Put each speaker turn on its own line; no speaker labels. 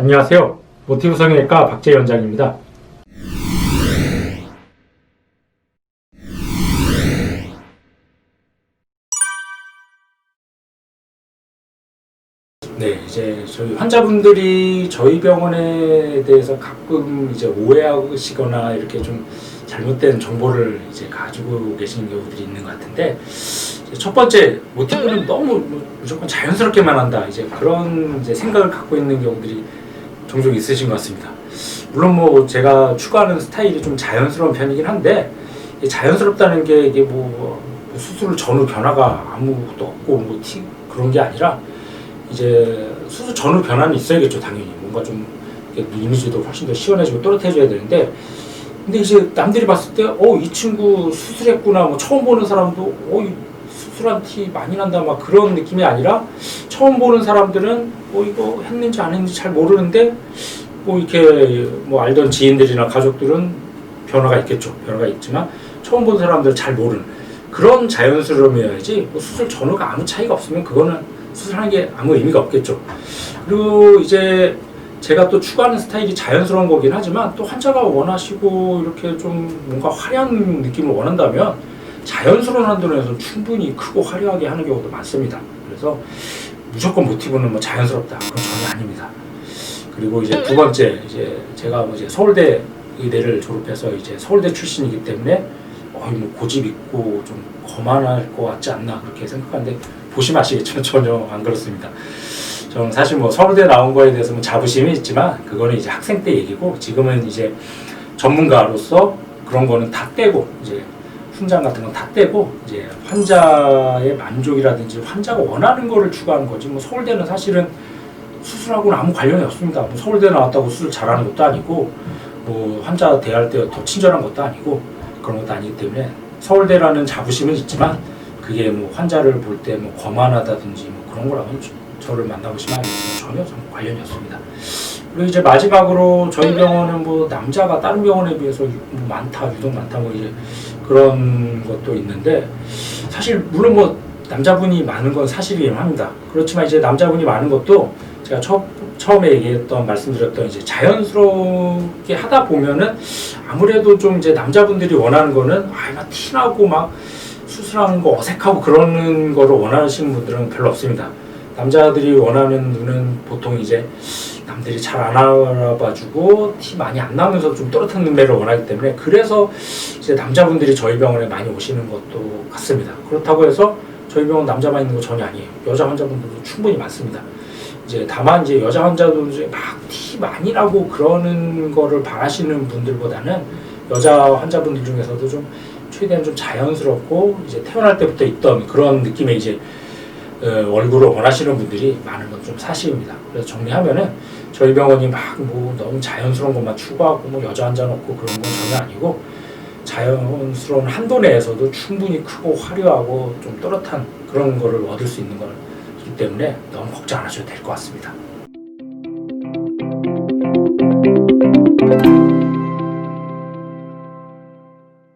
안녕하세요. 모티브 성형외과 박재 원장입니다. 네, 이제 저희 환자분들이 저희 병원에 대해서 가끔 이제 오해하시거나 이렇게 좀 잘못된 정보를 이제 가지고 계시는 경우들이 있는 것 같은데 첫 번째 모티브는 너무 뭐 무조건 자연스럽게만 한다 이제 그런 이제 생각을 갖고 있는 경우들이 종종 있으신 것 같습니다. 물론 뭐 제가 추구하는 스타일이 좀 자연스러운 편이긴 한데 이 자연스럽다는 게 이게 뭐 수술 전후 변화가 아무것도 없고 뭐 티, 그런 게 아니라 이제 수술 전후 변화는 있어야겠죠 당연히 뭔가 좀 이미지도 훨씬 더 시원해지고 또렷해져야 되는데 근데 이제 남들이 봤을 때 어 이 친구 수술했구나 뭐 처음 보는 사람도 어이 수술한 티 많이 난다 막 그런 느낌이 아니라 처음 보는 사람들은 어 이거 했는지 안 했는지 잘 모르는데 뭐 이렇게 뭐 알던 지인들이나 가족들은 변화가 있겠죠 변화가 있지만 처음 본 사람들 잘 모르는 그런 자연스러움이어야지 뭐 수술 전후가 아무 차이가 없으면 그거는 수술하는 게 아무 의미가 없겠죠. 그리고 이제 제가 또 추구하는 스타일이 자연스러운 거긴 하지만 또 환자가 원하시고 이렇게 좀 뭔가 화려한 느낌을 원한다면 자연스러운 한도에서 충분히 크고 화려하게 하는 경우도 많습니다. 그래서 무조건 모티브는 뭐 자연스럽다 그건 전혀 아닙니다. 그리고 이제 두 번째 이제 제가 뭐 이제 서울대 의대를 졸업해서 이제 서울대 출신이기 때문에 어이 뭐 고집 있고 좀 거만할 것 같지 않나 그렇게 생각하는데 보시면 아시겠지만 전혀 안 그렇습니다. 저는 사실 뭐 서울대 나온 거에 대해서 뭐 자부심이 있지만 그거는 이제 학생 때 얘기고 지금은 이제 전문가로서 그런 거는 다 떼고 이제 훈장 같은 건 다 떼고 이제 환자의 만족이라든지 환자가 원하는 거를 추구하는 거지 뭐 서울대는 사실은 수술하고는 아무 관련이 없습니다. 뭐 서울대 나왔다고 수술 잘하는 것도 아니고 뭐 환자 대할 때 더 친절한 것도 아니고 그런 것도 아니기 때문에 서울대라는 자부심은 있지만 그게 뭐 환자를 볼 때 뭐 거만하다든지 뭐 그런 거랑은 저- 저를 만나보시면 전혀 전 관련이 없습니다. 그리고 이제 마지막으로 저희 병원은 뭐 남자가 다른 병원에 비해서 유- 뭐 많다, 유독 많다 뭐 이제 그런 것도 있는데 사실 물론 뭐 남자분이 많은 건 사실이긴 합니다. 그렇지만 이제 남자분이 많은 것도 제가 처, 처음에 얘기했던 말씀드렸던 이제 자연스럽게 하다 보면은 아무래도 좀 이제 남자분들이 원하는 거는 아막 티나고 막 수술하는 거 어색하고 그러는 거를 원하시는 분들은 별로 없습니다. 남자들이 원하는 눈은 보통 이제 남들이 잘 안 알아봐주고 티 많이 안 나면서 좀 또렷한 눈매를 원하기 때문에 그래서 이제 남자분들이 저희 병원에 많이 오시는 것도 같습니다. 그렇다고 해서 저희 병원 남자만 있는 거 전혀 아니에요. 여자 환자분들도 충분히 많습니다. 이제 다만 이제 여자 환자도 이제 막티 많이 나고 그러는 거를 바라시는 분들보다는 여자 환자분들 중에서도 좀 최대한 좀 자연스럽고 이제 태어날 때부터 있던 그런 느낌의 이제 어, 얼굴을 원하시는 분들이 많은 건 좀 사실입니다. 그래서 정리하면은 저희 병원이 막 뭐 너무 자연스러운 것만 추구하고 뭐 여자 환자 넣고 그런 건 전혀 아니고 자연스러운 한도 내에서도 충분히 크고 화려하고 좀 또렷한 그런 거를 얻을 수 있는 거기 때문에 너무 걱정 안 하셔도 될 것 같습니다.